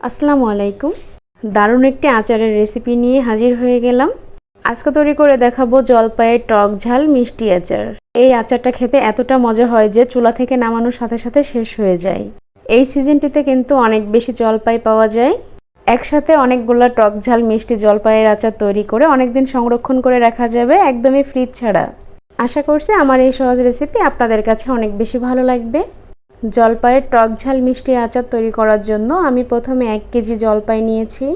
আসসালামু আলাইকুম। দারুণ একটি আচারের রেসিপি নিয়ে হাজির হয়ে গেলাম। আজকে তৈরি করে দেখাবো জলপাইয়ের টক ঝাল মিষ্টি আচার। এই আচারটা খেতে এতটা মজা হয় যে চুলা থেকে নামানোর সাথে সাথে শেষ হয়ে যায়। এই সিজনটিতে কিন্তু অনেক বেশি জলপাই পাওয়া যায়। একসাথে অনেকগুলো টক ঝাল মিষ্টি জলপাইয়ের আচার তৈরি করে অনেকদিন সংরক্ষণ করে রাখা যাবে একদমই ফ্রিজ ছাড়া। আশা করছি আমার এই সহজ রেসিপি আপনাদের কাছে অনেক বেশি ভালো লাগবে। জলপাইয়ের টক ঝাল মিষ্টি আচার তৈরি করার জন্য আমি প্রথমে এক কেজি জলপাই নিয়েছি।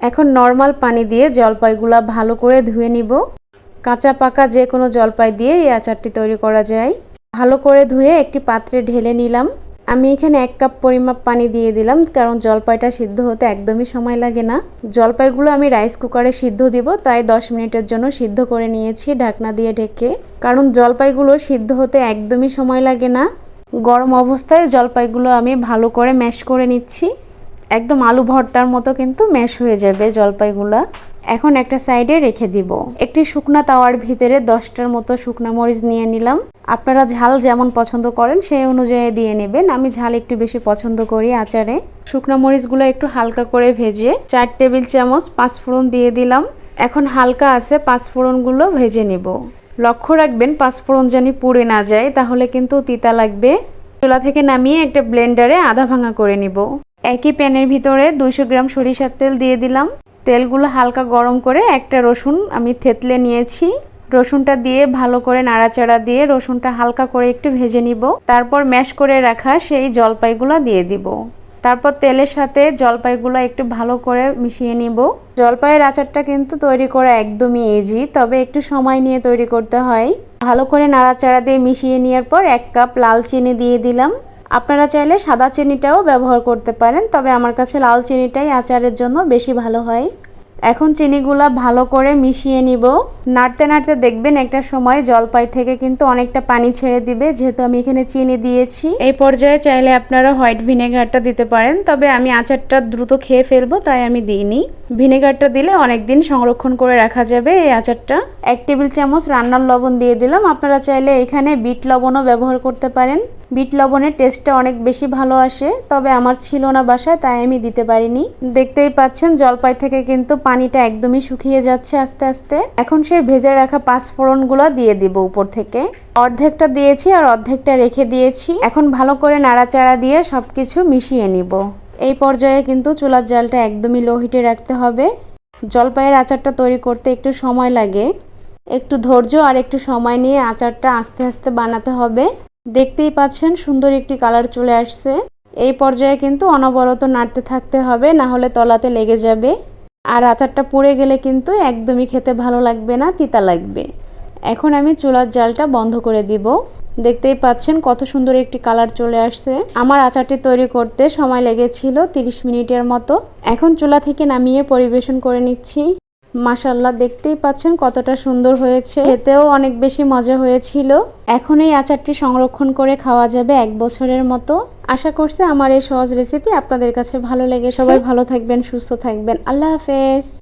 এখন নর্মাল পানি দিয়ে জলপাইগুলা ভালো করে ধুয়ে নিব। কাঁচা পাকা যে কোনো জলপাই দিয়ে এই আচারটি তৈরি করা যায়। ভালো করে ধুয়ে একটি পাত্রে ঢেলে নিলাম। আমি এখানে এক কাপ পরিমাপ পানি দিয়ে দিলাম, কারণ জলপাইটা সিদ্ধ হতে একদমই সময় লাগে না। জলপাইগুলো আমি রাইস কুকারে সিদ্ধ দিব, তাই দশ মিনিটের জন্য সিদ্ধ করে নিয়েছি ঢাকনা দিয়ে ঢেকে। কারণ জলপাইগুলো সিদ্ধ হতে একদমই সময় লাগে না। গরম অবস্থায় জলপাইগুলো আমি ভালো করে ম্যাশ করে নিচ্ছি। একদম আলু ভর্তার মতো কিন্তু ম্যাশ হয়ে যাবে জলপাইগুলো। এখন একটা সাইডে রেখে দিব। একটি শুকনা তাওয়ার ভিতরে দশটার মতো শুকনা মরিচ নিয়ে নিলাম। আপনারা ঝাল যেমন পছন্দ করেন, সেই অনুযায়ী দিয়ে নেবেন। আমি ঝাল একটু বেশি পছন্দ করি আচারে। শুকনা মরিচগুলো একটু হালকা করে ভেজে চার টেবিল চামচ পাঁচফোড়ন দিয়ে দিলাম। এখন হালকা আছে পাঁচফোড়নগুলো ভেজে নেব। লক্ষ্য রাখবেন পাঁচফোড়ন জানি পুড়ে না যায়, তাহলে কিন্তু তিতা লাগবে। চুলা থেকে নামিয়ে একটা ব্লেন্ডারে আধা ভাঙা করে নিব। একই প্যানের ভিতরে দুইশো গ্রাম সরিষার তেল দিয়ে দিলাম। তেলগুলো হালকা গরম করে একটা রসুন আমি থেতলে নিয়েছি। রসুনটা দিয়ে ভালো করে নাড়াচাড়া দিয়ে রসুনটা হালকা করে একটু ভেজে নিব। তারপর ম্যাশ করে রাখা সেই জলপাইগুলো দিয়ে দিব। তারপর তেলের সাথে জলপাইগুলো একটু ভালো করে মিশিয়ে নিব। জলপাইয়ের আচারটা কিন্তু তৈরি করা একদমই ইজি তবে একটু সময় নিয়ে তৈরি করতে হয়। ভালো করে নাড়াচাড়া দিয়ে মিশিয়ে নেওয়ার পর এক কাপ লাল চিনি দিয়ে দিলাম। আপনারা চাইলে সাদা চিনিটাও ব্যবহার করতে পারেন, তবে আমার কাছে লাল চিনিটাই আচারের জন্য বেশি ভালো হয়। এখন চিনিগুলা ভালো করে মিশিয়ে নিব। নাড়তে নাড়তে দেখবেন একটা সময় জলপাই থেকে কিন্তু অনেকটা পানি ছেড়ে দিবে, যেহেতু আমি এখানে চিনি দিয়েছি। এই পর্যায়ে চাইলে আপনারা হোয়াইট ভিনেগারটা দিতে পারেন, তবে আমি আচারটা দ্রুত খেয়ে ফেলব, তাই আমি দিইনি। ভিনেগারটা দিলে অনেক দিন সংরক্ষণ করে রাখা যাবে এই আচারটা। এক টেবিল চামচ রান্নার লবণ দিয়ে দিলাম, আপনারা চাইলে এখানে বিট লবণও ব্যবহার করতে পারেন। বিট লবণের টেস্টটা অনেক বেশি ভালো আসে, তবে আমার ছিল না বাসায়, তাই আমি দিতে পারিনি। দেখতেই পাচ্ছেন, জলপাই থেকে কিন্তু পানিটা একদমই শুকিয়ে যাচ্ছে আস্তে আস্তে। এখন সেই ভেজে রাখা পাঁচফোড়নগুলো দিয়ে দিব উপর থেকে। অর্ধেকটা দিয়েছি আর অর্ধেকটা রেখে দিয়েছি। এখন ভালো করে নাড়াচাড়া দিয়ে সবকিছু মিশিয়ে নিব। এই পর্যায়ে কিন্তু চুলার জালটা একদমই লো হিটে রাখতে হবে। জলপাইয়ের আচারটা তৈরি করতে একটু সময় লাগে। একটু ধৈর্য আর একটু সময় নিয়ে আচারটা আস্তে আস্তে বানাতে হবে। দেখতেই পাচ্ছেন, সুন্দর একটি কালার চলে আসছে। এই পর্যায়ে কিন্তু অনবরত নাড়তে থাকতে হবে, না হলে তলাতে লেগে যাবে। আর আচারটা পুড়ে গেলে কিন্তু একদমই খেতে ভালো লাগবে না, তিতা লাগবে। এখন আমি চুলার জালটা বন্ধ করে দিব। দেখতেই পাচ্ছেন কত সুন্দর একটি কালার চলে আসছে। আমার আচারটি তৈরি করতে সময় লেগেছিল 30 মিনিটের মতো। এখন চুলা থেকে নামিয়ে পরিবেশন করে নিচ্ছি। মাশাল্লাহ দেখতেই পাচ্ছেন কতটা সুন্দর হয়েছে। খেতেও অনেক বেশি মজা হয়েছিল। এখন এই আচারটি সংরক্ষণ করে খাওয়া যাবে এক বছরের মতো। আশা করছি আমার এই সহজ রেসিপি আপনাদের কাছে ভালো লেগে সবাই ভালো থাকবেন, সুস্থ থাকবেন। আল্লাহ হাফেজ।